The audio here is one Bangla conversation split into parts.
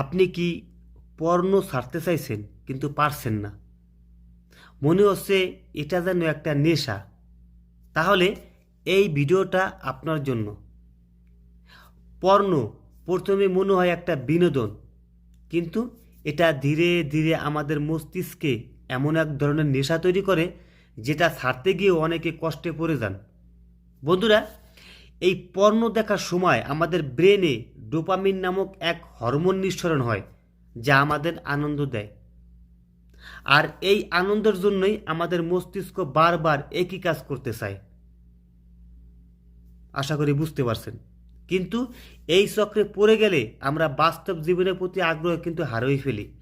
আপনি কি পর্ণ ছাড়তে চাইছেন, কিন্তু পারছেন না। মনে হচ্ছে এটা যেন একটা নেশা। তাহলে এই ভিডিওটা আপনার জন্য। পর্ণ প্রথমে মনে হয় একটা বিনোদন, কিন্তু এটা ধীরে ধীরে আমাদের মস্তিষ্কে এমন এক ধরনের নেশা তৈরি করে, যেটা ছাড়তে গিয়ে অনেকে কষ্টে পড়ে যান। বন্ধুরা, এই পর্ণ দেখার সময় আমাদের ব্রেনে ডোপামিন নামক এক হরমোন নিঃসরণ হয়, যা আমাদের আনন্দ দেয়। আর এই আনন্দের জন্যই আমাদের মস্তিষ্ক বারবার একই কাজ করতে চায়। আশা করি বুঝতে পারছেন। কিন্তু এই চক্রে পড়ে গেলে আমরা বাস্তব জীবনের প্রতি আগ্রহ কিন্তু হারিয়ে ফেলি।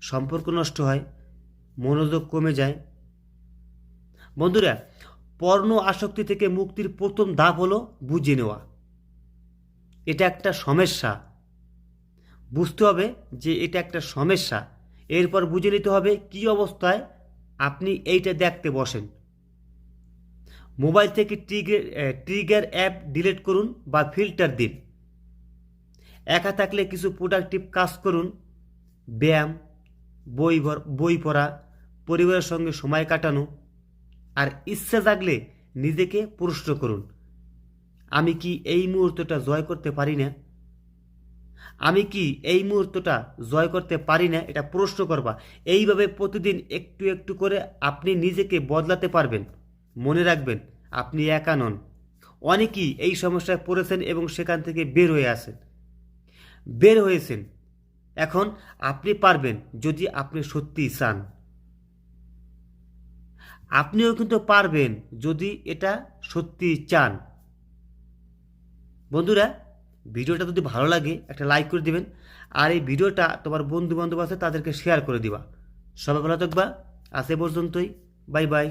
সম্পর্ক নষ্ট হয়, মনোযোগ কমে যায়। বন্ধুরা, পর্ণ আসক্তি থেকে মুক্তির প্রথম ধাপ হলো বুঝে নেওয়া। এটা একটা সমস্যা। বুঝতে হবে যে এটা একটা সমস্যা। এরপর বুঝে নিতে হবে কি অবস্থায় আপনি এইটা দেখতে বসেন। মোবাইল থেকে ট্রিগার ট্রিগার অ্যাপ ডিলিট করুন বা ফিল্টার দিন। একা থাকলে কিছু প্রোডাক্টিভ কাজ করুন। ব্যায়াম, বই বই পড়া, পরিবারের সঙ্গে সময় কাটানো, আর ইচ্ছা জাগলে নিজেকে প্রশ্ন করুন। আমি কি এই মুহূর্তটা জয় করতে পারি না? আমি কি এই মুহূর্তটা জয় করতে পারি না? এটা প্রশ্ন করবা। এইভাবে প্রতিদিন একটু একটু করে আপনি নিজেকে বদলাতে পারবেন। মনে রাখবেন, আপনি একা নন। অনেকেই এই সমস্যায় পড়েছেন এবং সেখান থেকে বের হয়ে আসেন বের হয়েছেন। এখন আপনি পারবেন যদি আপনি সত্যিই চান। আপনিও কিন্তু পারবেন যদি এটা সত্যি চান। বন্ধুরা, ভিডিওটা যদি ভালো লাগে, একটা লাইক করে দিবেন। আর এই ভিডিওটা তোমার বন্ধু বান্ধব আছে, তাদেরকে শেয়ার করে দিবা। সবাই ভালো থাকবা। এ পর্যন্তই। Bye bye